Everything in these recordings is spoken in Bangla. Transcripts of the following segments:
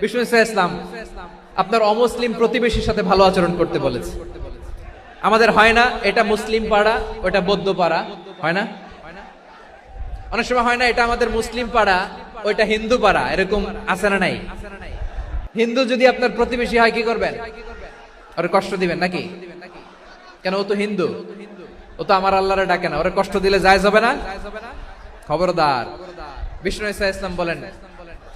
বিষ্ণু আপনার অমুসলিম প্রতিবেশীর সাথে ভালো আচরণ করতে বলেছে। আমাদের হয় না, এটা মুসলিম পাড়া, ওটা বৌদ্ধ পাড়া। হয় না? অনেক সময় হয় না, এটা আমাদের মুসলিম পাড়া, ওইটা হিন্দু পাড়া, এরকম আছে না নাই? হিন্দু যদি আপনার প্রতিবেশী হয়, কি করবেন? ওরে কষ্ট দিবেন নাকি? কেন, ও তো হিন্দু। ও তো আমার আল্লাহরে ডাকে না, ওরে কষ্ট দিলে যায় যাবে না? খবরদার। বিষ্ণু ইসা ইসলাম বলেন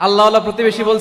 আল্লাহ প্রতিবেশী বলছে